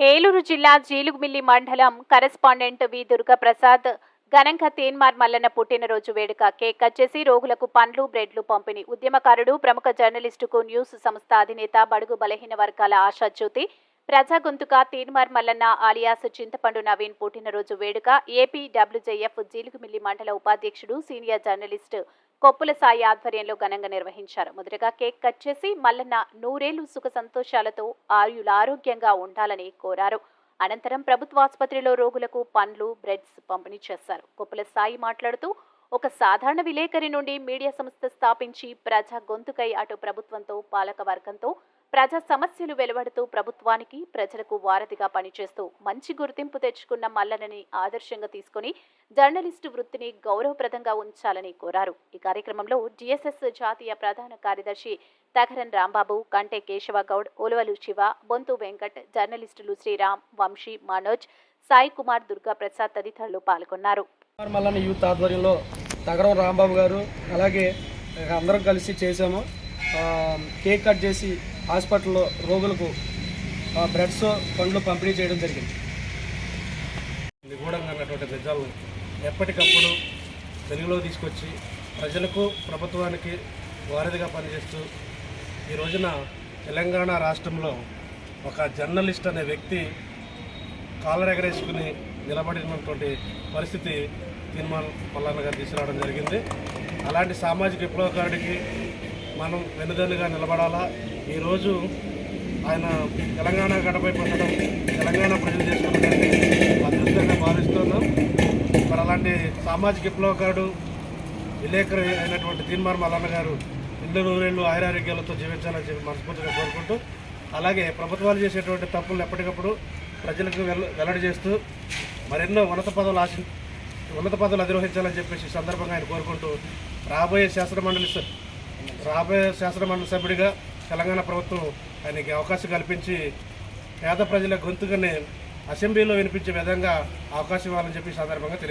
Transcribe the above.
ఏలూరు జిల్లా జీలుగుమిల్లి మండలం కరెస్పాండెంట్ వి దుర్గాప్రసాద్ ఘనంగా తీన్మార్ మల్లన్న పుట్టినరోజు వేడుక. కేక్ కట్ చేసి రోగులకు పండ్లు బ్రెడ్లు పంపిణీ. ఉద్యమకారుడు ప్రముఖ జర్నలిస్టుకు న్యూస్ సంస్థ అధినేత బడుగు బలహీన వర్గాల ఆశాజ్యోతి. ప్రజా గొంతుక తీన్మార్ మల్లన్న ఆలియాస్ చింతపండు నవీన్ పుట్టినరోజు వేడుక. ఏపీ డబ్ల్యూజేఎఫ్ జీలుగుమిల్లి మండల ఉపాధ్యక్షుడు సీనియర్ జర్నలిస్టు కొప్పుల సాయి ఆధ్వర్యంలో ఘనంగా నిర్వహించారు. మొదటగా కేక్ కట్ చేసి మల్లన్న నూరేళ్ళు సుఖ సంతోషాలతో ఆయుల ఆరోగ్యంగా ఉండాలని కోరారు. అనంతరం ప్రభుత్వ ఆసుపత్రిలో రోగులకు పండ్లు బ్రెడ్స్ పంపిణీ చేశారు. కొప్పుల సాయి మాట్లాడుతూ ఒక సాధారణ విలేకరి నుండి మీడియా సంస్థ స్థాపించి ప్రజా గొంతుకై అటు ప్రభుత్వంతో పాలక వర్గంతో ప్రజా సమస్యలు వెలువడుతూ ప్రభుత్వానికి ప్రజలకు వారధిగా పనిచేస్తూ మంచి గుర్తింపు తెచ్చుకున్న మల్లనని ఆదర్శంగా తీసుకుని జర్నలిస్టు వృత్తిని గౌరవప్రదంగా ఉంచాలని కోరారు. ఈ కార్యక్రమంలో జిఎస్ఎస్ జాతీయ ప్రధాన కార్యదర్శి తగరన్ రాంబాబు కంటే కేశవ గౌడ్ ఉలవలు శివ బొంతు వెంకట్ జర్నలిస్టులు శ్రీరామ్ వంశీ మనోజ్ సాయి కుమార్ దుర్గా ప్రసాద్ తదితరులు పాల్గొన్నారు. మల్లన్న యూత్ ఆధ్వర్యంలో రాంబాబు గారు అలాగే అందరం కలిసి చేసాము కేక్ కట్ చేసి హాస్పిటల్లో రోగులకు ఆ, బ్రెడ్స్ పండ్లు పంపిణీ చేయడం జరిగింది. నిగూఢంగా ఉన్నటువంటి నిజాలను ఎప్పటికప్పుడు తెలుగులో తీసుకొచ్చి ప్రజలకు ప్రభుత్వానికి వారధిగా పనిచేస్తూ ఈ రోజున తెలంగాణ రాష్ట్రంలో ఒక జర్నలిస్ట్ అనే వ్యక్తి కాలరెగరేసుకుని నిలబడినటువంటి పరిస్థితి తిరుమల మల్లన్న గారు తీసుకురావడం జరిగింది. అలాంటి సామాజిక విప్లవకారుడికి మనం వెనుదన్నుగా నిలబడాలా? ఈరోజు ఆయన తెలంగాణ గడపై పొందడం తెలంగాణ ప్రజలు చేసుకున్నటువంటి అదృష్టంగా భావిస్తున్నాం. మరి అలాంటి సామాజిక విప్లవకారుడు విలేకరు అయినటువంటి తీన్మార్ మల్లన్న గారు ఇళ్ళు నూరేళ్ళు ఆయురారోగ్యాలతో జీవించాలని చెప్పి మనస్ఫూర్తిగా కోరుకుంటూ అలాగే ప్రభుత్వాలు చేసేటువంటి తప్పులను ఎప్పటికప్పుడు ప్రజలకు వెల్లడి చేస్తూ మరెన్నో ఉన్నత పదవులు ఆశ ఉన్నత పదవులు అధిరోహించాలని చెప్పేసి సందర్భంగా ఆయన కోరుకుంటూ రాబోయే శాసనమండలి రాబోయే శాసనమండలి సభ్యుడిగా తెలంగాణ ప్రభుత్వం ఆయనకి అవకాశం కల్పించి పేద ప్రజల గొంతుకని అసెంబ్లీలో వినిపించే విధంగా అవకాశం ఇవ్వాలని చెప్పి సందర్భంగా